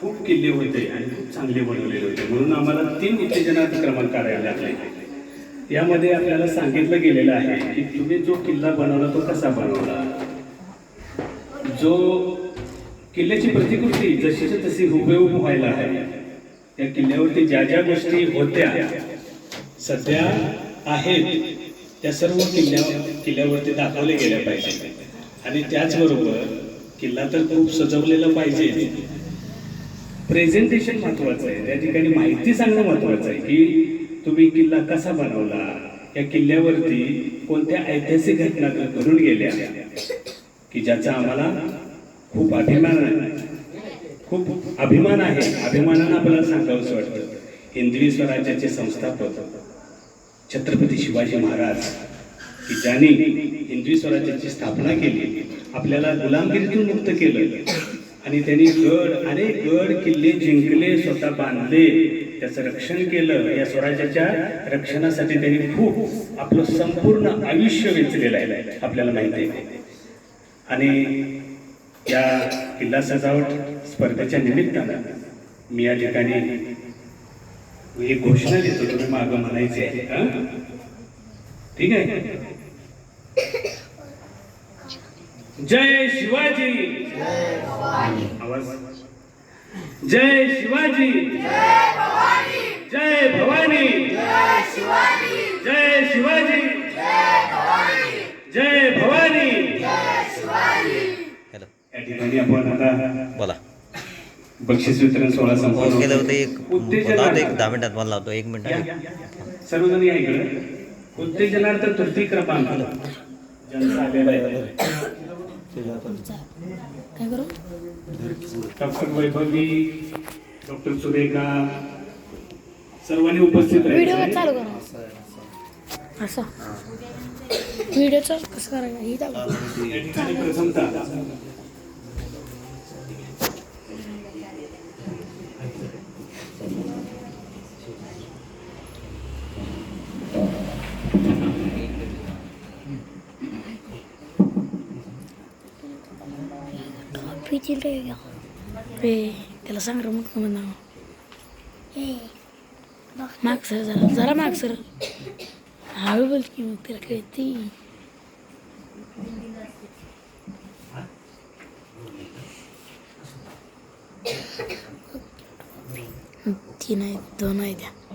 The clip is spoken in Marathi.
खूप किल्ले होते आणि खूप चांगले बनवलेले होते. म्हणून आम्हाला तीन उत्तेजनाचे क्रमांक काढायला लागले. यामध्ये आपल्याला सांगितलं गेलेलं आहे की तुम्ही जो किल्ला बनवला तो कसा बनवला? जो किल्ल्याची प्रतिकृती जशीच्या तशी हुबेहूब व्हायला आहे या किल्ल्यावरती ज्या ज्या गोष्टी होत्या सध्या आहेत त्या सर्व किल्ल्या किल्ल्यावरती दाखवल्या गेल्या पाहिजे आणि त्याचबरोबर किल्ला तर खूप सजवलेला पाहिजे. प्रेझेंटेशन महत्वाचं आहे. त्या ठिकाणी माहिती सांगणं महत्वाचं आहे की तुम्ही किल्ला कसा बनवला? या किल्ल्यावरती कोणत्या ऐतिहासिक घटना घडून गेल्या? की ज्याचा आम्हाला खूप अभिमान आहे? खूप अभिमान आहे. अभिमानानं आपल्याला सांगावंसं वाटतं. हिंदवी स्वराज्याचे संस्थापक छत्रपती शिवाजी महाराज की ज्यांनी हिंदवी स्वराज्याची स्थापना केली आपल्याला गुलामगिरीतून मुक्त केलं. आणि त्यांनी गड अनेक गड किल्ले जिंकले स्वतः बांधले. त्याचं रक्षण केलं. या स्वराज्याच्या रक्षणासाठी त्यांनी खूप आपलं संपूर्ण आयुष्य वेचलेलं आहे आपल्याला माहिती आहे. आणि या किल्ला सजावट स्पर्धेच्या निमित्तानं मी या ठिकाणी एक घोषणा देतो. तुम्ही मागं म्हणायची आहे ठीक आहे? जय शिवाजी. जय शिवाजी. जय भवानी. जय शिवाजी. जय भवानी. हॅलो. या ठिकाणी आपण आता बोला. बक्षीस वितरण सोहळा केलं होतं. एक लावतो एक दहा मिनिटात मला लावतो एक मिनिट. सर्वजण या इकडे. उत्तेजनार्थ तृतीय क्रमांक. आहे काय डॉक्टर वैभवी डॉक्टर सुरेखा सर्वांनी उपस्थित व्हिडिओ असं व्हिडिओचं कसं करायचं हे चालू pretty girl. Hey, ela sangra muito no meu nome. Hey. Max, Zara, Zara Max. Ah, eu vou te meter a cretinha. Tina, dona ideia.